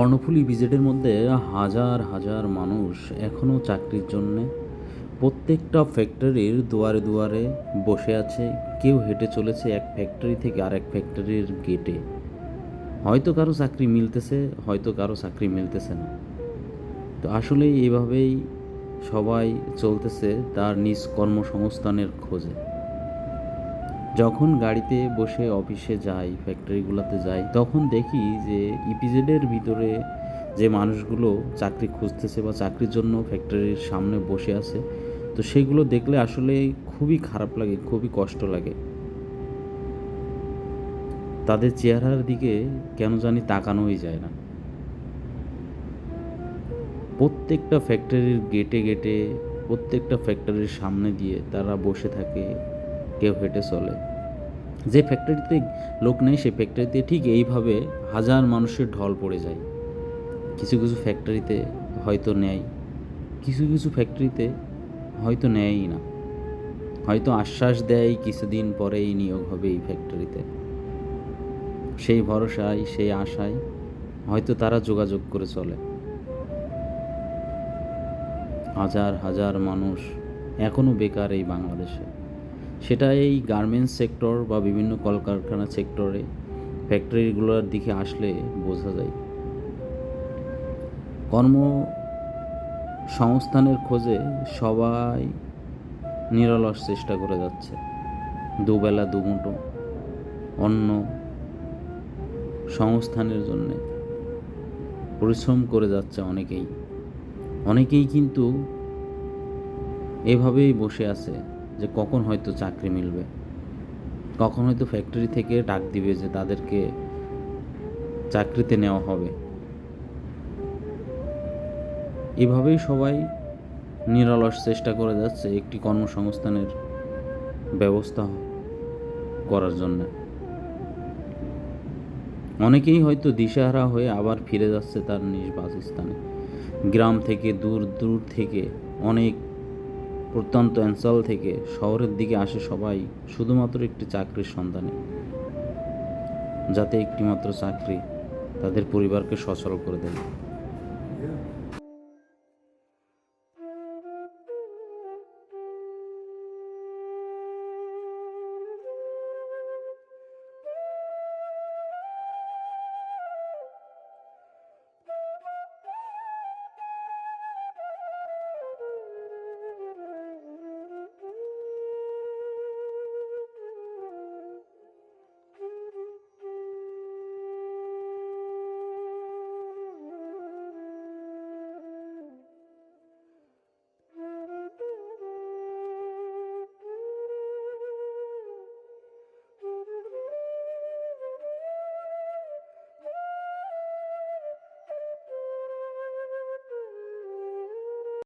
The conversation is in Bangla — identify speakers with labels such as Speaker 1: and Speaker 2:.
Speaker 1: কর্ণফুলী ভিজিটের মধ্যে হাজার হাজার মানুষ এখনও চাকরির জন্যে প্রত্যেকটা ফ্যাক্টরির দুয়ারে দুয়ারে বসে আছে। কেউ হেঁটে চলেছে এক ফ্যাক্টরি থেকে আরেক ফ্যাক্টরির গেটে হয়তো কারও চাকরি মিলতেছে, হয়তো কারও চাকরি মিলতেছে না। তো আসলে এইভাবেই সবাই চলতেছে তার নিজ কর্মসংস্থানের খোঁজে। যখন গাড়িতে বসে অফিসে যাই, ফ্যাক্টরিগুলোতে যাই, তখন দেখি যে ইপিজেডের ভিতরে যে মানুষগুলো চাকরি খুঁজতেছে বা চাকরির জন্য ফ্যাক্টরির সামনে বসে আছে, তো সেগুলো দেখলে আসলে খুবই খারাপ লাগে, খুবই কষ্ট লাগে। তাদের চেহারার দিকে কেন জানি তাকানোই যায় না। প্রত্যেকটা ফ্যাক্টরির গেটে গেটে, প্রত্যেকটা ফ্যাক্টরির সামনে দিয়ে তারা বসে থাকে কেউ হেঁটে চলে। যে ফ্যাক্টরিতে লোক নেই, সেই ফ্যাক্টরিতে ঠিক এইভাবে হাজার মানুষের ঢল পড়ে যায়। কিছু কিছু ফ্যাক্টরিতে হয়তো নেয়, কিছু কিছু ফ্যাক্টরিতে হয়তো নেয়ই না। হয়তো আশ্বাস দেয় কিছুদিন পরেই নিয়োগ হবে এই ফ্যাক্টরিতে সেই ভরসায়, সেই আশায় হয়তো তারা যোগাযোগ করে চলে। হাজার হাজার মানুষ এখনও বেকার এই বাংলাদেশে। সেটা এই গার্মেন্টস সেক্টর বা বিভিন্ন কলকারখানা সেক্টরে ফ্যাক্টরিগুলোর দিকে আসলে বোঝা যায়। কর্ম সংস্থানের খোঁজে সবাই নিরলস চেষ্টা করে যাচ্ছে। দুবেলা দুমুটো অন্য সংস্থানের জন্যে পরিশ্রম করে যাচ্ছে অনেকেই। অনেকেই কিন্তু এভাবেই বসে আছে। যে কখন হয়তো চাকরি মিলবে। কখন হয়তো ফ্যাক্টরি থেকে ডাক দিবে যে তাদেরকে চাকরিতে নেওয়া হবে। এভাবেই সবাই নিরলস চেষ্টা করে যাচ্ছে একটি কর্মসংস্থানের ব্যবস্থা করার জন্য। অনেকেই হয়তো দিশাহারা হয়ে আবার ফিরে যাচ্ছে তার নিজ বাসস্থানে। গ্রাম থেকে দূর দূর থেকে অনেক প্রত্যন্ত অঞ্চল থেকে শহরের দিকে আসে সবাই শুধুমাত্র একটি চাকরির সন্ধানে। যাতে একটিমাত্র চাকরি তাদের পরিবারকে সচল করে দেয়।